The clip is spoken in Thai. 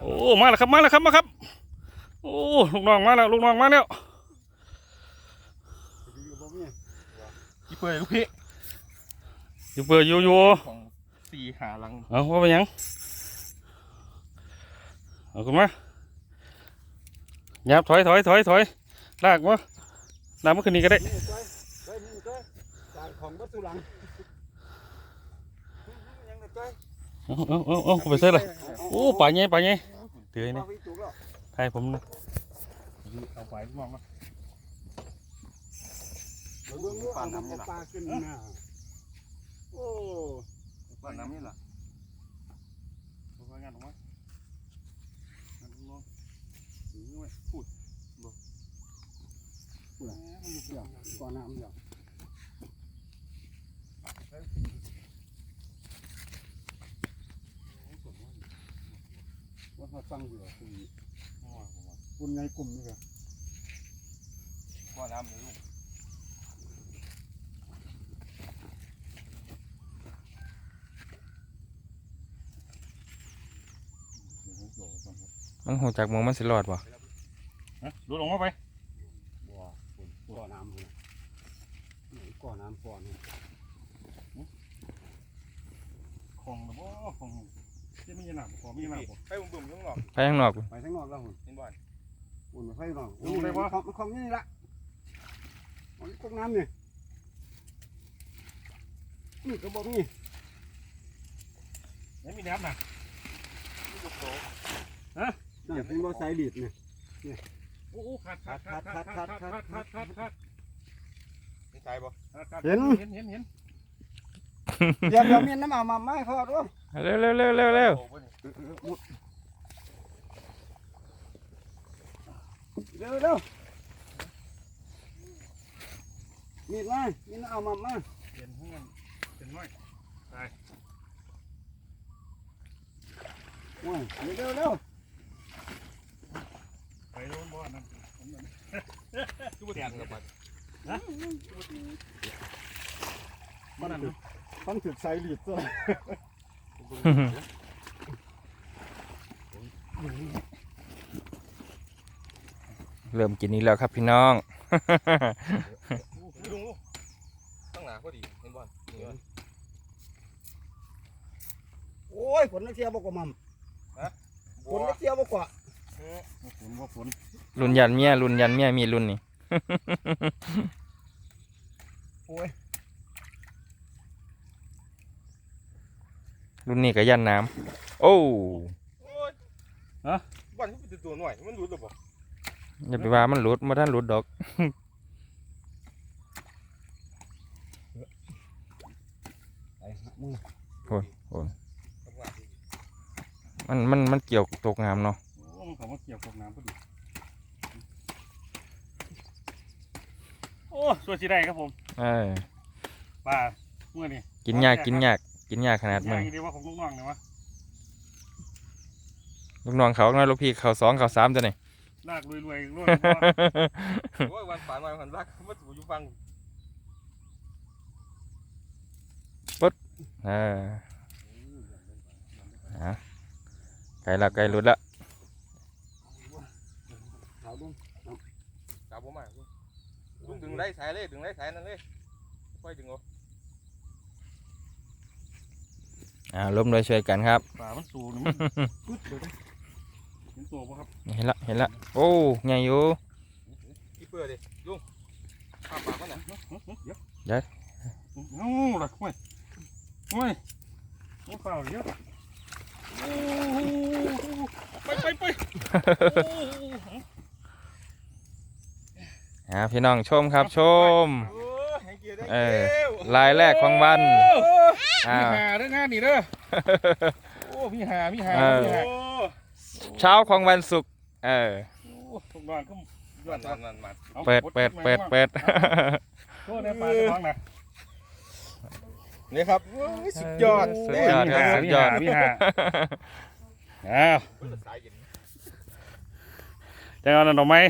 โอ้มาแล้วครับมาแล้วครับมาครับ โอ้ลูกน้องมาแล้วลูกน้องมาแล้วกี่เปิดลูกพี่อยู่เปิดอยู่อยู่ของสี่หาลังเอาว่าไปหยังเอาขึ้นมายับถอยถอยถอยถอยลากวะลากมาขึ้นนี่ก็ได้ของวัตถุหลังยังได้จ้อย เอาเอาเอาเอาไปเส้นเลยโอ้ป่าใหญ่ป่าใหญ่เตือนมานี่วิจุกแล้วให้ผมนะเอาไปลูกน้องมาเราเบิ่งดูเอาน้ำปลาขึ้นหน้าโอ้ป้าน้ำนี่ล่ะเอาไปงานออกมาเอาลูกน้องถือไว้พูดเดี๋ยวก่อนน้ำเดี๋ยว ว่าเขาสั่งอยู่คุณคุณในกลุ่มนี่เหรอป้าน้ำเลยลูกมันหูจักหมองมันสิรอดบ่ฮะดูลงมาไปบ่คุณก่อน้ำคุณก่อน้ำก่อนนี่ของหรือว่าของ ที่ไม่ใช่หนักของไม่ใช่หนักให้ผมบุ่มข้างนอกไปข้างนอกบ่ไปทั้งนอกแล้วคุณเห็นบ่อนคุณไปข้างนอกมันคลองนี่ละมันกน้ำนี่นี่ก็บอกนี่ไม่มีน้ำหนักนั่นเป็นบ่ใส่บีดนี่โอ้ขาดขาดขาดขาดขาดขาดขาดขาดขาดขาดนี่ใจบ่เห็นเห็นเห็น เห็นเดี๋ยวเดี๋ยวมีน้ำเอามาไม่พอด้วยเร็วเร็วเร็วเร็วเร็วโอ้บ่นี่เร็วเร็วมีดมามีน้ำเอามามาเห็นห้องเป็นน้อยโอ้ยเร็วเร็วไปโดนบ่อนั่นคือบ่แตกกับบัดบ่อนั่นต้ องถึกใส่บีดซะเริ่มกินนี้แล้วครับพี่น้องลุงลูกตั้งหนาพอดีเห็นบ่อนนี่บ่อนโอ้ยฝนนักเที่ยวบอกว่ามั่มฝนนักเที่ยวบอกว่าฝนบ่ฝนรุ่นยันเมียรุ่นยันเมียมีรุ่นนี่ โอ้ย รุ่นนี้ก็ยันน้ำโอ้โอ้ยบ่อนคือเป็นตัวหน่อยมันรู้หรือบ่อย่าไปว่ามันหลุดมาท่านหลุดดอกไอ้มึงมันมันมันเกี่ยวกับตกน้ำเนาะโอ้มันเขามาเกี่ยวกับน้ำพอดีโอ้สวยสิได้ครับผมเออปลาเมื่อนี่กินยากกินยาก กินยากขนาดมึย่างงดีว่าของลูกน้องเนี่ยวะลูกน้องเขาน้อยลูกพี่เขาสองเขาสามตัวนี่ลากรวยรวยรวยโอ้ยวันป่านวันพันรักมาถูอยู่ฟังเออฮะไกลละไกลหลุดละขาวดุ้งจับบ่มาลุงดึงได้สายเลยดึงได้สายนั่นเลยค่อยดึงเอา อ่าล้มโดวยช่วยกันครับปลามันสูงมันกึดเลยเห็นตัวปะครับเห็นละเห็นละโอ้ใหญ่อยู่กี่เปิดดิลุงข้าปากมันน่ะเดี๋ยวโอ้ละห้วยห้วยโอ้เปล่าเยอะโอ้ไปไปไปอ่าพี่น้องชมครับชมโอ้ยให้เกียรติได้เออเร็วลายแรกของวัน มีอ้าว หาเด้องานนี่เด้อโอ้มีหามีหาเออ มีหาโอ้เช้าของวันศุกร์เออ โอ้ทุกบ้านก็ยอมัดนมันมันมันอาเปิดเปิดเปิดเปิด โทษนะปลาจะฟังนะนี่ครับโอ้ยสุดยอดสุดยอดครับสุดยอด มีหาอ้าวสายเย็นจะเอาหน่อไม้